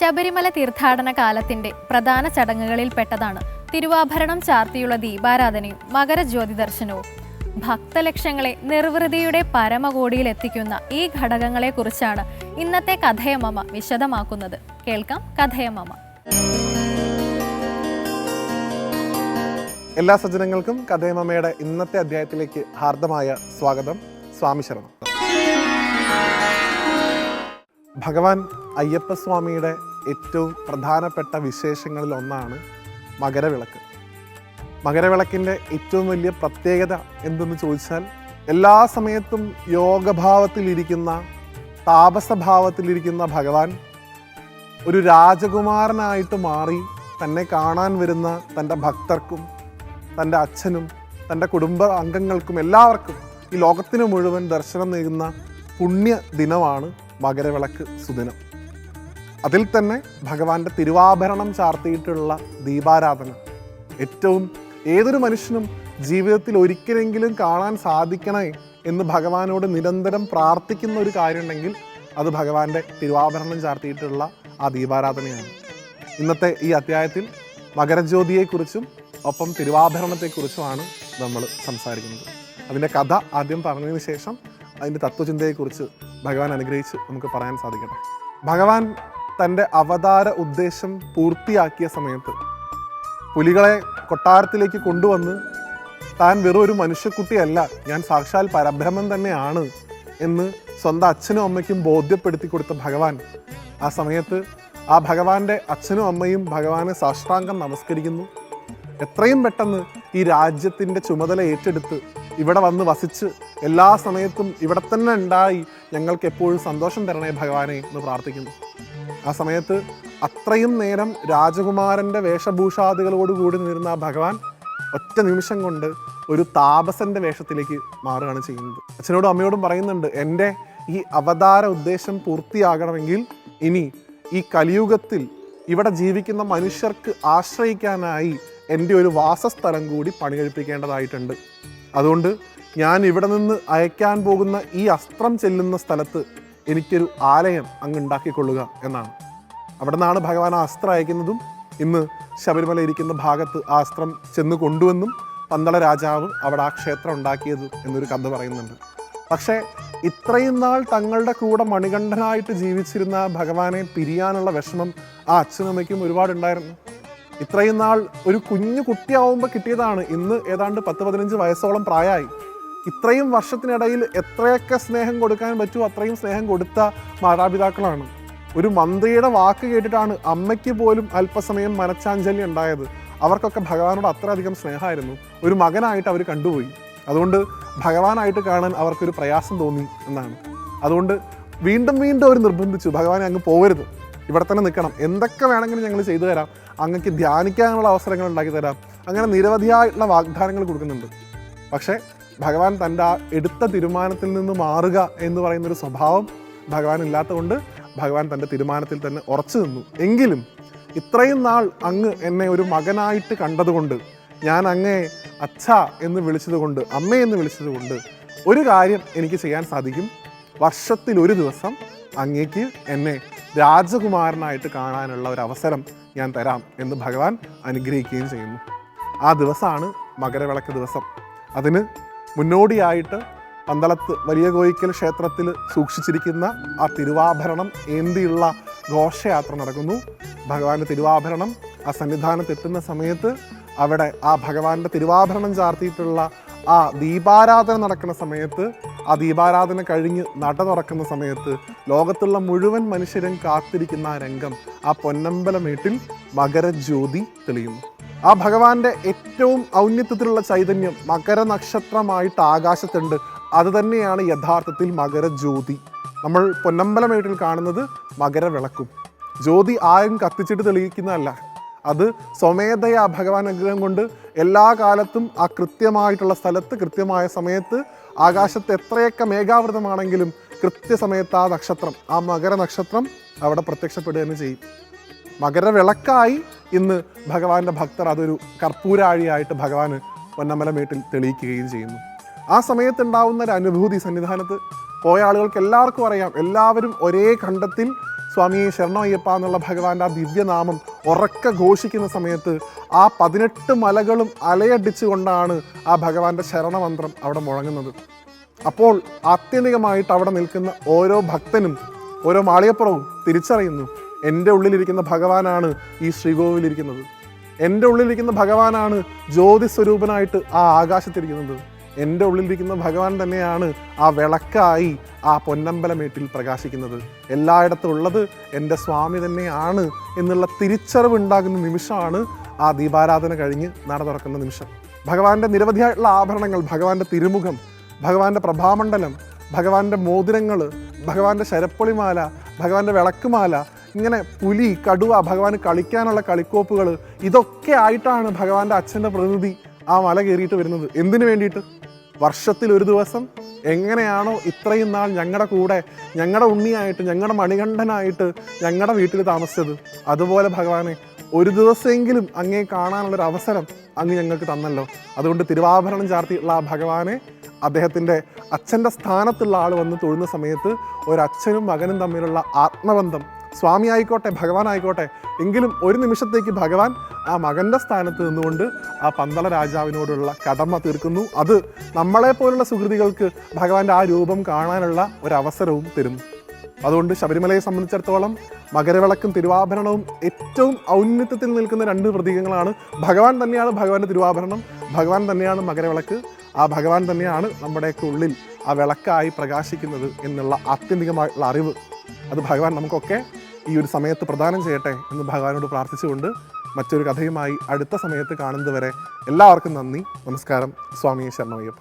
ശബരിമല തീർത്ഥാടന കാലത്തിന്റെ പ്രധാന ചടങ്ങുകളിൽ പെട്ടതാണ് തിരുവാഭരണം ചാർത്തിയുള്ള ദീപാരാധനയും മകരജ്യോതി ദർശനവും ഭക്തലക്ഷങ്ങളെ നിർവൃതിയുടെ പരമകോടിയിൽ എത്തിക്കുന്ന ഈ ഘടകങ്ങളെക്കുറിച്ചാണ് ഇന്നത്തെ കഥയമമ്മ വിശദമാക്കുന്നത്. കേൾക്കാം കഥയമമ്മ എല്ലാ സജ്ജനങ്ങൾക്കും കഥയമ്മയുടെ ഇന്നത്തെ അധ്യായത്തിലേക്ക് ഹാർദമായ സ്വാഗതം. സ്വാമി ശരണം. ഭഗവാൻ അയ്യപ്പസ്വാമിയുടെ ഏറ്റവും പ്രധാനപ്പെട്ട വിശേഷങ്ങളിൽ ഒന്നാണ് മകരവിളക്ക്. മകരവിളക്കിന്റെ ഏറ്റവും വലിയ പ്രത്യേകത എന്തെന്ന് ചോദിച്ചാൽ എല്ലാ സമയത്തും യോഗഭാവത്തിലിരിക്കുന്ന താപസഭാവത്തിലിരിക്കുന്ന ഭഗവാൻ ഒരു രാജകുമാരനായിട്ട് മാറി തന്നെ കാണാൻ വരുന്ന തന്റെ ഭക്തർക്കും തന്റെ അച്ഛനും തന്റെ കുടുംബ അംഗങ്ങൾക്കും എല്ലാവർക്കും ഈ ലോകത്തിന് മുഴുവൻ ദർശനം നേകുന്ന പുണ്യ ദിനമാണ് മകരവിളക്ക് സുദിനം. അതിൽ തന്നെ ഭഗവാന്റെ തിരുവാഭരണം ചാർത്തിയിട്ടുള്ള ദീപാരാധന. ഏറ്റവും ഏതൊരു മനുഷ്യനും ജീവിതത്തിൽ ഒരിക്കലെങ്കിലും കാണാൻ സാധിക്കണേ എന്ന് ഭഗവാനോട് നിരന്തരം പ്രാർത്ഥിക്കുന്ന ഒരു കാര്യമുണ്ടെങ്കിൽ അത് ഭഗവാന്റെ തിരുവാഭരണം ചാർത്തിയിട്ടുള്ള ആ ദീപാരാധനയാണ്. ഇന്നത്തെ ഈ അധ്യായത്തിൽ മകരജ്യോതിയെക്കുറിച്ചും ഒപ്പം തിരുവാഭരണത്തെക്കുറിച്ചുമാണ് നമ്മൾ സംസാരിക്കുന്നത്. അതിന്റെ കഥ ആദ്യം പറഞ്ഞതിന് ശേഷം അതിന്റെ തത്വചിന്തയെക്കുറിച്ച് ഭഗവാൻ അനുഗ്രഹിച്ച് നമുക്ക് പറയാൻ സാധിക്കട്ടെ. ഭഗവാൻ തന്റെ അവതാര ഉദ്ദേശം പൂർത്തിയാക്കിയ സമയത്ത് പുലികളെ കൊട്ടാരത്തിലേക്ക് കൊണ്ടുവന്ന് താൻ വെറും ഒരു മനുഷ്യക്കുട്ടിയല്ല ഞാൻ സാക്ഷാൽ പരബ്രഹ്മം തന്നെയാണ് എന്ന് സ്വന്തം അച്ഛനും അമ്മയ്ക്കും ബോധ്യപ്പെടുത്തി കൊടുത്ത ഭഗവാൻ. ആ സമയത്ത് ആ ഭഗവാന്റെ അച്ഛനും അമ്മയും ഭഗവാനെ സാഷ്ടാംഗം നമസ്കരിക്കുന്നു. എത്രയും പെട്ടെന്ന് ഈ രാജ്യത്തിന്റെ ചുമതല ഏറ്റെടുത്ത് ഇവിടെ വന്ന് വസിച്ച് എല്ലാ സമയത്തും ഇവിടെ തന്നെ ഉണ്ടായി ഞങ്ങൾക്ക് എപ്പോഴും സന്തോഷം തരണേ ഭഗവാനെ എന്ന് പ്രാർത്ഥിക്കുന്നു. ആ സമയത്ത് അത്രയും നേരം രാജകുമാരന്റെ വേഷഭൂഷാദികളോട് കൂടി നിന്നിരുന്ന ആ ഭഗവാൻ ഒറ്റ നിമിഷം കൊണ്ട് ഒരു താപസന്റെ വേഷത്തിലേക്ക് മാറുകയാണ് ചെയ്യുന്നത്. അച്ഛനോടും അമ്മയോടും പറയുന്നുണ്ട് എന്റെ ഈ അവതാര ഉദ്ദേശം പൂർത്തിയാകണമെങ്കിൽ ഇനി ഈ കലിയുഗത്തിൽ ഇവിടെ ജീവിക്കുന്ന മനുഷ്യർക്ക് ആശ്രയിക്കാനായി എന്റെ ഒരു വാസസ്ഥലം കൂടി പണികഴിപ്പിക്കേണ്ടതായിട്ടുണ്ട്. അതുകൊണ്ട് ഞാൻ ഇവിടെ നിന്ന് അയക്കാൻ പോകുന്ന ഈ അസ്ത്രം ചെല്ലുന്ന സ്ഥലത്ത് എനിക്കൊരു ആലയം അങ്ങ് ഉണ്ടാക്കിക്കൊള്ളുക എന്നാണ്. അവിടെ നിന്നാണ് ഭഗവാൻ ആ അസ്ത്രം അയക്കുന്നതും ഇന്ന് ശബരിമല ഇരിക്കുന്ന ഭാഗത്ത് ആ അസ്ത്രം ചെന്ന് കൊണ്ടുവന്നും പന്തള രാജാവ് അവിടെ ആ ക്ഷേത്രം ഉണ്ടാക്കിയത് എന്നൊരു കഥ പറയുന്നുണ്ട്. പക്ഷേ ഇത്രയും നാൾ തങ്ങളുടെ കൂടെ മണികണ്ഠനായിട്ട് ജീവിച്ചിരുന്ന ഭഗവാനെ പിരിയാനുള്ള വിഷമം ആ അച്ഛനമ്മയ്ക്കും ഒരുപാടുണ്ടായിരുന്നു. ഇത്രയും നാൾ ഒരു കുഞ്ഞു കുട്ടിയാവുമ്പോൾ കിട്ടിയതാണ്. ഇന്ന് ഏതാണ്ട് പത്ത് പതിനഞ്ച് വയസ്സോളം പ്രായമായി. ഇത്രയും വർഷത്തിനിടയിൽ എത്രയൊക്കെ സ്നേഹം കൊടുക്കാൻ പറ്റുമോ അത്രയും സ്നേഹം കൊടുത്ത മാതാപിതാക്കളാണ്. ഒരു മന്ത്രിയുടെ വാക്ക് കേട്ടിട്ടാണ് അമ്മയ്ക്ക് പോലും അല്പസമയം മനച്ചാഞ്ചല്യം ഉണ്ടായത്. അവർക്കൊക്കെ ഭഗവാനോട് അത്രയധികം സ്നേഹമായിരുന്നു. ഒരു മകനായിട്ട് അവർ കണ്ടുപോയി. അതുകൊണ്ട് ഭഗവാനായിട്ട് കാണാൻ അവർക്കൊരു പ്രയാസം തോന്നി എന്നാണ്. അതുകൊണ്ട് വീണ്ടും വീണ്ടും അവർ നിർബന്ധിച്ചു. ഭഗവാനെ അങ്ങ് പോകരുത് ഇവിടെ തന്നെ നിൽക്കണം. എന്തൊക്കെ വേണമെങ്കിലും ഞങ്ങൾ ചെയ്തു തരാം. അങ്ങക്ക് ധ്യാനിക്കാനുള്ള അവസരങ്ങൾ ഉണ്ടാക്കി തരാം. അങ്ങനെ നിരവധിയായിട്ടുള്ള വാഗ്ദാനങ്ങൾ കൊടുക്കുന്നുണ്ട്. പക്ഷേ ഭഗവാൻ തന്റെ ആ എടുത്ത തീരുമാനത്തിൽ നിന്ന് മാറുക എന്ന് പറയുന്നൊരു സ്വഭാവം ഭഗവാൻ ഇല്ലാത്തതുകൊണ്ട് ഭഗവാൻ തന്റെ തീരുമാനത്തിൽ തന്നെ ഉറച്ചു നിന്നു. എങ്കിലും ഇത്രയും നാൾ അങ്ങ് എന്നെ ഒരു മകനായിട്ട് കണ്ടതുകൊണ്ട് ഞാൻ അങ്ങേ അച്ഛ എന്ന് വിളിച്ചതുകൊണ്ട് അമ്മ എന്ന് വിളിച്ചതുകൊണ്ട് ഒരു കാര്യം എനിക്ക് ചെയ്യാൻ സാധിക്കും. വർഷത്തിൽ ഒരു ദിവസം അങ്ങേക്ക് എന്നെ രാജകുമാരനായിട്ട് കാണാനുള്ള ഒരു അവസരം ഞാൻ തരാം എന്ന് ഭഗവാൻ അനുഗ്രഹിക്കുകയും ചെയ്യുന്നു. ആ ദിവസമാണ് മകരവിളക്ക് ദിവസം. അതിന് മുന്നോടിയായിട്ട് പന്തളത്ത് വലിയ കോയിക്കൽ ക്ഷേത്രത്തിൽ സൂക്ഷിച്ചിരിക്കുന്ന ആ തിരുവാഭരണം ഏന്തിയുള്ള ഘോഷയാത്ര നടക്കുന്നു. ഭഗവാന്റെ തിരുവാഭരണം ആ സന്നിധാനത്ത് എത്തുന്ന സമയത്ത് അവിടെ ആ ഭഗവാന്റെ തിരുവാഭരണം ചാർത്തിയിട്ടുള്ള ആ ദീപാരാധന നടക്കുന്ന സമയത്ത് ആ ദീപാരാധന കഴിഞ്ഞ് നട തുറക്കുന്ന സമയത്ത് ലോകത്തുള്ള മുഴുവൻ മനുഷ്യരും കാത്തിരിക്കുന്ന ആ രംഗം ആ പൊന്നമ്പലമേട്ടിൽ മകരജ്യോതി തെളിയുന്നു. ആ ഭഗവാന്റെ ഏറ്റവും ഔന്നിത്യത്തിലുള്ള ചൈതന്യം മകരനക്ഷത്രമായിട്ട് ആകാശത്തുണ്ട്. അത് തന്നെയാണ് യഥാർത്ഥത്തിൽ മകരജ്യോതി. നമ്മൾ പൊന്നമ്പലമേട്ടിൽ കാണുന്നത് മകരവിളക്കും. ജ്യോതി ആരും കത്തിച്ചിട്ട് തെളിയിക്കുന്നതല്ല. അത് സ്വമേധയാ ഭഗവാൻ അനുഗ്രഹം കൊണ്ട് എല്ലാ കാലത്തും ആ കൃത്യമായിട്ടുള്ള സ്ഥലത്ത് കൃത്യമായ സമയത്ത് ആകാശത്ത് എത്രയൊക്കെ മേഘാവൃതമാണെങ്കിലും കൃത്യസമയത്ത് ആ നക്ഷത്രം ആ മകര നക്ഷത്രം അവിടെ പ്രത്യക്ഷപ്പെടുക തന്നെ ചെയ്യും. മകരവിളക്കായി ഇന്ന് ഭഗവാന്റെ ഭക്തർ അതൊരു കർപ്പൂരാഴിയായിട്ട് ഭഗവാന് പൊന്നമ്പലമേട്ടിൽ തെളിയിക്കുകയും ചെയ്യുന്നു. ആ സമയത്തുണ്ടാവുന്ന ഒരു അനുഭൂതി സന്നിധാനത്ത് പോയ ആളുകൾക്ക് എല്ലാവർക്കും അറിയാം. എല്ലാവരും ഒരേ ഖണ്ഡത്തിൽ സ്വാമിയെ ശരണയ്യപ്പ എന്നുള്ള ഭഗവാന്റെ ആ ദിവ്യനാമം ഉറക്ക ഘോഷിക്കുന്ന സമയത്ത് ആ പതിനെട്ട് മലകളും അലയടിച്ചുകൊണ്ടാണ് ആ ഭഗവാന്റെ ശരണമന്ത്രം അവിടെ മുഴങ്ങുന്നത്. അപ്പോൾ ആത്യന്തികമായിട്ട് അവിടെ നിൽക്കുന്ന ഓരോ ഭക്തനും ഓരോ മാളിയപ്പുറവും തിരിച്ചറിയുന്നു എന്റെ ഉള്ളിലിരിക്കുന്ന ഭഗവാനാണ് ഈ ശ്രീകോവിലിരിക്കുന്നത്. എന്റെ ഉള്ളിലിരിക്കുന്ന ഭഗവാനാണ് ജ്യോതി സ്വരൂപനായിട്ട് ആ ആകാശത്തിരിക്കുന്നത്. എന്റെ ഉള്ളിലിരിക്കുന്ന ഭഗവാൻ തന്നെയാണ് ആ വിളക്കായി ആ പൊന്നമ്പലമേട്ടിൽ പ്രകാശിക്കുന്നത്. എല്ലായിടത്തും ഉള്ളത് എന്റെ സ്വാമി തന്നെയാണ് എന്നുള്ള തിരിച്ചറിവ് ഉണ്ടാകുന്ന നിമിഷമാണ് ആ ദീപാരാധന കഴിഞ്ഞ് നട തുറക്കുന്ന നിമിഷം. ഭഗവാന്റെ നിരവധിയായിട്ടുള്ള ആഭരണങ്ങൾ ഭഗവാന്റെ തിരുമുഖം ഭഗവാന്റെ പ്രഭാമണ്ഡലം ഭഗവാന്റെ മോതിരങ്ങൾ ഭഗവാന്റെ ശരപ്പൊളിമാല ഭഗവാന്റെ വിളക്കുമാല ഇങ്ങനെ പുലി കടുവ ഭഗവാന് കളിക്കാനുള്ള കളിക്കോപ്പുകൾ ഇതൊക്കെ ആയിട്ടാണ് ഭഗവാന്റെ അച്ഛന്റെ പ്രതിനിധി ആ മല കയറിയിട്ട് വരുന്നത്. എന്തിനു വേണ്ടിയിട്ട്? വർഷത്തിൽ ഒരു ദിവസം എങ്ങനെയാണോ ഇത്രയും നാൾ ഞങ്ങളുടെ കൂടെ ഞങ്ങളുടെ ഉണ്ണിയായിട്ട് ഞങ്ങളുടെ മണികണ്ഠനായിട്ട് ഞങ്ങളുടെ വീട്ടിൽ താമസിച്ചത്. അതുപോലെ ഭഗവാനെ ഒരു ദിവസമെങ്കിലും അങ്ങേ കാണാനുള്ളൊരു അവസരം അങ്ങ് ഞങ്ങൾക്ക് തന്നല്ലോ. അതുകൊണ്ട് തിരുവാഭരണം ചാർത്തിയുള്ള ആ ഭഗവാനെ അദ്ദേഹത്തിന്റെ അച്ഛന്റെ സ്ഥാനത്തുള്ള ആൾ വന്ന് തൊഴുന്ന സമയത്ത് ഒരച്ഛനും മകനും തമ്മിലുള്ള ആത്മബന്ധം സ്വാമി ആയിക്കോട്ടെ ഭഗവാൻ ആയിക്കോട്ടെ എങ്കിലും ഒരു നിമിഷത്തേക്ക് ഭഗവാൻ ആ മകന്റെ സ്ഥാനത്ത് നിന്നുകൊണ്ട് ആ പന്തള രാജാവിനോടുള്ള കടമ തീർക്കുന്നു. അത് നമ്മളെപ്പോലുള്ള സുഹൃതികൾക്ക് ഭഗവാന്റെ ആ രൂപം കാണാനുള്ള ഒരവസരവും തരുന്നു അതുകൊണ്ട് ശബരിമലയെ സംബന്ധിച്ചിടത്തോളം മകരവിളക്കും തിരുവാഭരണവും ഏറ്റവും ഔന്നിത്യത്തിൽ നിൽക്കുന്ന രണ്ട് പ്രതീകങ്ങളാണ്. ഭഗവാൻ തന്നെയാണ് ഭഗവാന്റെ തിരുവാഭരണം ഭഗവാൻ തന്നെയാണ് മകരവിളക്ക് ആ ഭഗവാൻ തന്നെയാണ് നമ്മുടെയൊക്കെ ഉള്ളിൽ ആ വിളക്കായി പ്രകാശിക്കുന്നത് എന്നുള്ള ആത്യന്തികമായിട്ടുള്ള അറിവ്. അത് ഭഗവാൻ നമുക്കൊക്കെ ഈ ഒരു സമയത്ത് പ്രദാനം ചെയ്യട്ടെ എന്ന് ഭഗവാനോട് പ്രാർത്ഥിച്ചുകൊണ്ട് മറ്റൊരു കഥയുമായി അടുത്ത സമയത്ത് കാണുന്നതുവരെ എല്ലാവർക്കും നന്ദി. നമസ്കാരം. സ്വാമി ശരണമയ്യപ്പ